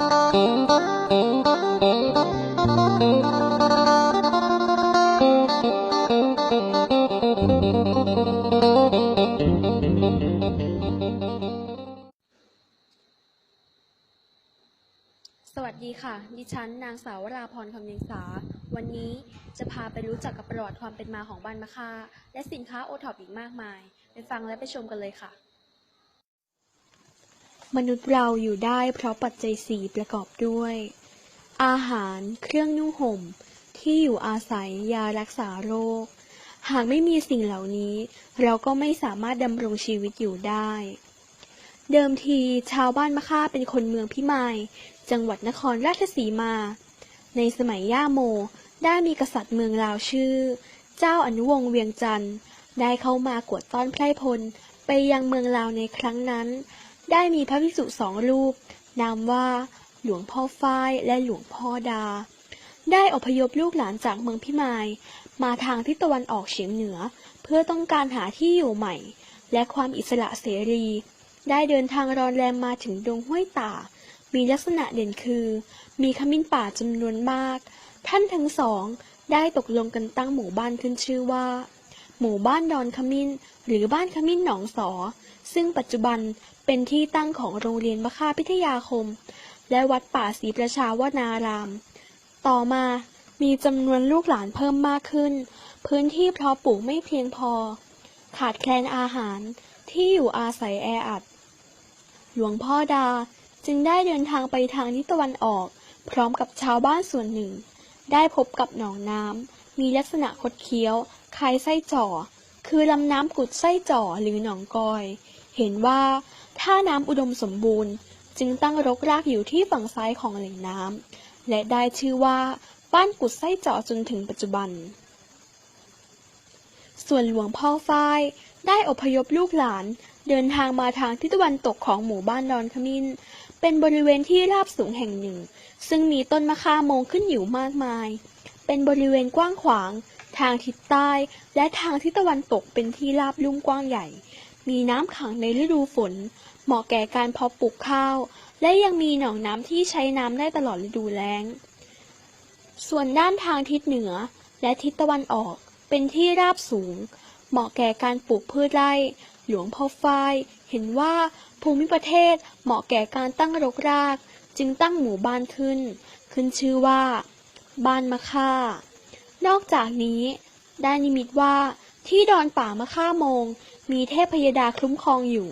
สวัสดีค่ะ ดิฉัน นางสาววราพรคำยังษาวันนี้จะพาไปรู้จักกับประวัติความเป็นมาของบ้านมะค่า และสินค้าโอท็อปอีกมากมาย ไปฟังและไปชมกันเลยค่ะ มนุษย์เราอยู่ได้เพราะปัจจัยสี่ประกอบด้วย อาหาร เครื่องนุ่งห่ม ที่อยู่อาศัย ยารักษาโรค หากไม่มีสิ่งเหล่านี้ เราก็ไม่สามารถดำรงชีวิตอยู่ได้ เดิมทีชาวบ้านมะค่าเป็นคนเมืองพิมาย จังหวัดนครราชสีมา ในสมัยย่าโม ได้มีกษัตริย์เมืองลาวชื่อ เจ้าอนุวงศ์เวียงจันทร์ได้เข้ามากวดต้อนไพร่พลไปยังเมืองลาวในครั้งนั้น ได้มีพระภิกษุสองรูป นามว่า หลวงพ่อฝ้ายและหลวงพ่อดา ได้อพยพลูกหลานจากเมืองพิมาย มาทางทิศตะวันออกเฉียงเหนือ เพื่อต้องการหาที่อยู่ใหม่ และความอิสระเสรี ได้เดินทางรอนแรมมาถึงดงห้วยตา มีลักษณะเด่นคือ มีขมิ้นป่าจำนวนมาก ท่านทั้งสองได้ตกลงกันตั้งหมู่บ้านขึ้นชื่อว่า หมู่บ้านดอนขมิ้น หรือบ้านขมิ้นหนองสอ ซึ่งปัจจุบันเป็นที่ตั้งของโรงเรียนมค่าพิทยาคม และวัดป่าศรีประชาวนาราม ต่อมามีจำนวนลูกหลานเพิ่มมากขึ้น พื้นที่เพาะปลูกไม่เพียงพอ ขาดแคลนอาหารที่อยู่อาศัยแออัด หลวงพ่อดาจึงได้เดินทางไปทางทิศตะวันออก พร้อมกับชาวบ้านส่วนหนึ่ง ได้พบกับหนองน้ำมีลักษณะคดเคี้ยว คล้ายไส้จ่อ คือลำน้ำกุดไส้จ่อหรือหนองกอย เห็นว่าท่าน้ำอุดมสมบูรณ์ จึงตั้งรกรากอยู่ที่ฝั่งซ้ายของแหล่งน้ำและได้ชื่อว่าบ้านกุดไส้จ่อจนถึงปัจจุบัน ส่วนหลวงพ่อฝ้ายได้อพยพลูกหลานเดินทางมาทางทิศตะวันตกของหมู่บ้านดอนขมิ้น เป็นบริเวณที่ราบสูงแห่งหนึ่ง ซึ่งมีต้นมะข่าโมงขึ้นอยู่มากมาย เป็นบริเวณกว้างขวาง ทางทิศใต้และทางทิศตะวันตกเป็นที่ราบลุ่มกว้างใหญ่ มีน้ำขังในฤดูฝน เหมาะแก่การเพาะปลูกข้าว และยังมีหนองน้ำที่ใช้น้ำได้ตลอดฤดูแล้ง ส่วนด้านทางทิศเหนือและทิศตะวันออกเป็นที่ราบสูง เหมาะแก่การปลูกพืชไร่ หลวงพ่อฝ้ายเห็นว่าภูมิประเทศเหมาะแก่การตั้งรกราก จึงตั้งหมู่บ้านขึ้น ขึ้นชื่อว่า บ้านมะค่า นอกจากนี้ได้นิมิตว่าที่ดอนป่ามะค่าโมง มีเทพพยดาคุ้มครองอยู่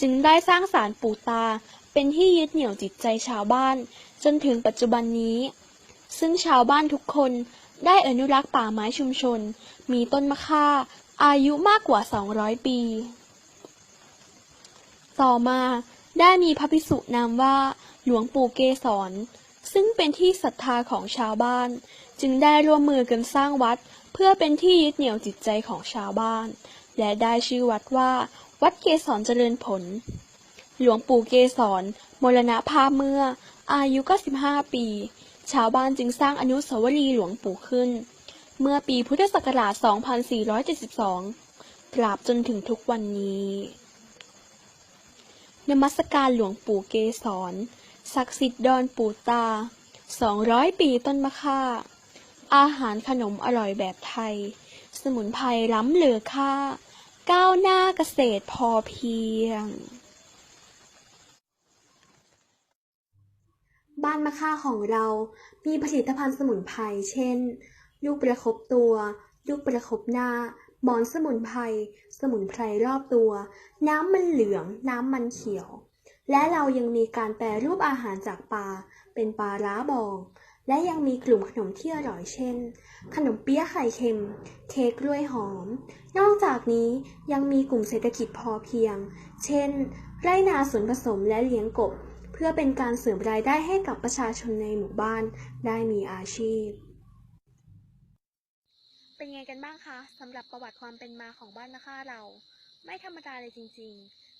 จึงได้สร้างศาลปู่ตา เป็นที่ยึดเหนี่ยวจิตใจชาวบ้าน จนถึงปัจจุบันนี้ ซึ่งชาวบ้านทุกคนได้อนุรักษ์ป่าไม้ชุมชน มีต้นมะค่า อายุมากกว่า 200 ปี ต่อมาได้มีพระภิกษุนามว่าหลวงปู่เกศร ซึ่งเป็นที่ศรัทธาของชาวบ้าน จึงได้ร่วมมือกันสร้างวัด เพื่อเป็นที่ยึดเหนี่ยวจิตใจของชาวบ้าน และได้ชื่อวัดว่า วัดเกศรเจริญผล หลวงปู่เกศรมรณภาพเมื่อ อายุ95ปี ชาวบ้านจึงสร้างอนุสาวรีย์หลวงปู่ขึ้น เมื่อปีพุทธศักราช 2472 ตราบจนถึงทุกวันนี้นมัสการหลวงปู่เกศร ศักดิ์สิทธิ์ดอนปู่ตา 200 ปีต้นมะค่า อาหารขนมอร่อยแบบไทย สมุนไพรล้ำเหลือค่า ก้าวหน้าเกษตรพอเพียง บ้านมะค่าของเรามีผลิตภัณฑ์สมุนไพรเช่น ลูกประคบตัว ลูกประคบหน้าหมอนสมุนไพร สมุนไพรรอบตัว น้ำมันเหลือง น้ำมันเขียว และเรายังมีการแปรรูปอาหารจากปลาเป็นปลาร้าบอง และยังมีกลุ่มขนมที่อร่อยเช่น ขนมเปี๊ยะไข่เค็ม เค้กกล้วยหอม นอกจากนี้ยังมีกลุ่มเศรษฐกิจพอเพียง เช่น ไร่นาสวนผสมและเลี้ยงกบ เพื่อเป็นการเสริมรายได้ให้กับประชาชนในหมู่บ้านได้มีอาชีพ เป็นไงกันบ้างคะสำหรับประวัติความเป็นมาของบ้านนาค่าเรา ไม่ธรรมดาเลยจริง ๆ